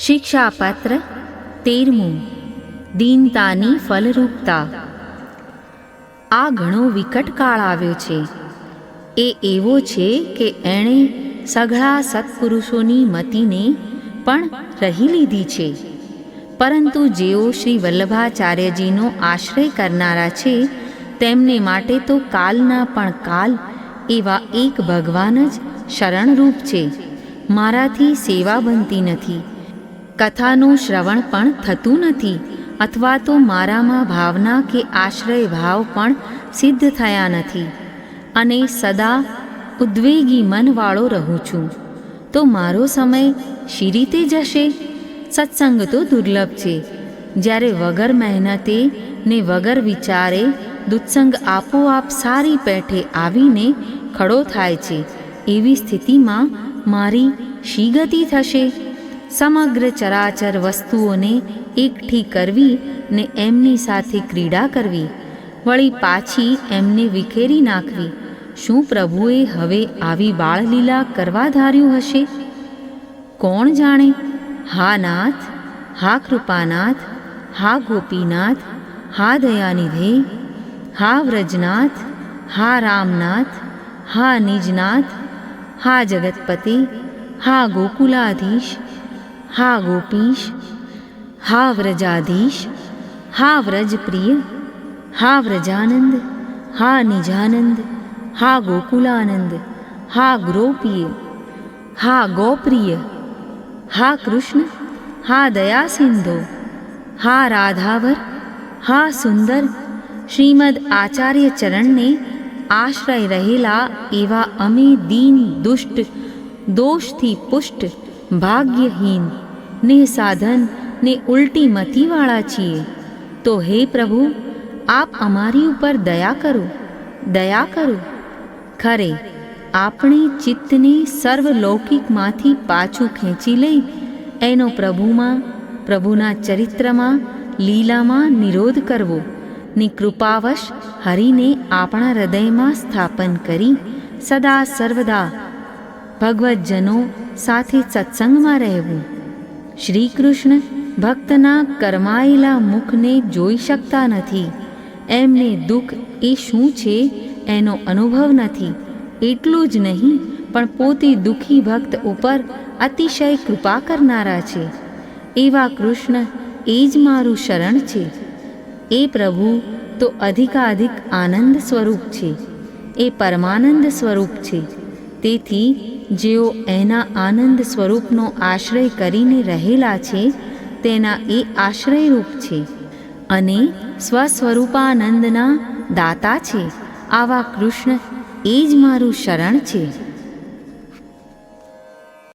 શિક્ષાપત્ર તેરમું દીનતાની ફલરૂપતા આ ઘણો વિકટ કાળ આવ્યો છે એ એવો છે કે એણે સઘળા સત્પુરુષોની મતિને પણ રહી લીધી છે પરંતુ જેઓ શ્રી વલ્લભાચાર્યજીનો આશ્રય કરનારા છે, તેમને માટે તો કાલના પણ કાલ એવા એક ભગવાન જ શરણરૂપ છે। મારાથી સેવા બનતી નથી। કથાનું શ્રવણ પણ થતું નથી અથવા તો મારામાં ભાવના કે આશ્રય ભાવ પણ સિદ્ધ થયા નથી અને સદા ઉદ્વેગી મનવાળો રહું છું. તો મારો સમય શી રીતે જશે? સત્સંગ તો દુર્લભ છે. જ્યારે વગર મહેનતે ને વગર વિચારે દુત્સંગ આપોઆપ સારી પેઠે આવીને ખડો થાય છે, એવી સ્થિતિમાં મારી શી ગતિ થશે? સમગ્ર ચરાચર વસ્તુઓને એકઠી કરવી ને એમની સાથે ક્રીડા કરવી. વળી પાછી એમને વિખેરી નાખવી. શું પ્રભુએ હવે આવી બાળલીલા કરવા ધાર્યું હશે? કોણ જાણે? હા નાથ, હા કૃપાનાથ, હા ગોપીનાથ, હા દયાનિધે, હા વ્રજનાથ, હા રામનાથ, હા નિજનાથ, હા જગતપતિ, હા ગોકુલાધીશ હા ગોપીશ હા વ્રજાધીશ હા વ્રજપ્રિય હા વ્રજાનંદ હા નિજાનંદ હા ગોકુલાનંદ હા ગૃહપ્રિય હા ગોપ્રિય હા કૃષ્ણ હા દયાસિંધો હા રાધાવર હા સુંદર શ્રીમદ આચાર્ય ચરણને આશ્રય રહેલા એવા અમે દીન દુષ્ટ દોષથી પુષ્ટ ભાગ્યહીન, ને સાધન, ને ઉલટી મતીવાળા છીએ. તો હે પ્રભુ, આપ અમારી ઉપર દયા કરો દયા કરો. ખરે, આપણે ચિત્તને સર્વલૌકિકમાંથી પાછું ખેંચી લઈ, એનો પ્રભુમાં, પ્રભુના ચરિત્રમાં, લીલામાં નિરોધ કરવો, ને કૃપાવશ હરિને આપણા હૃદયમાં સ્થાપન કરી, સદા સર્વદા ભગવતજનો સાથે સત્સંગમાં રહેવું. શ્રી કૃષ્ણ ભક્તના કરમાયેલા મુખને જોઈ શકતા નથી. એમને દુઃખ એ શું છે એનો અનુભવ નથી. એટલું જ નહીં, પણ પોતે દુઃખી ભક્ત ઉપર અતિશય કૃપા કરનારા છે. એવા કૃષ્ણ એ જ મારું શરણ છે. એ પ્રભુ તો અધિકાધિક આનંદ સ્વરૂપ છે. એ પરમાનંદ સ્વરૂપ છે. તેથી જેઓ એના આનંદ સ્વરૂપનો આશ્રય કરીને રહેલા છે, તેના એ આશ્રયરૂપ છે અને સ્વસ્વરૂપાનંદના દાતા છે. આવા કૃષ્ણ એ જ મારું શરણ છે.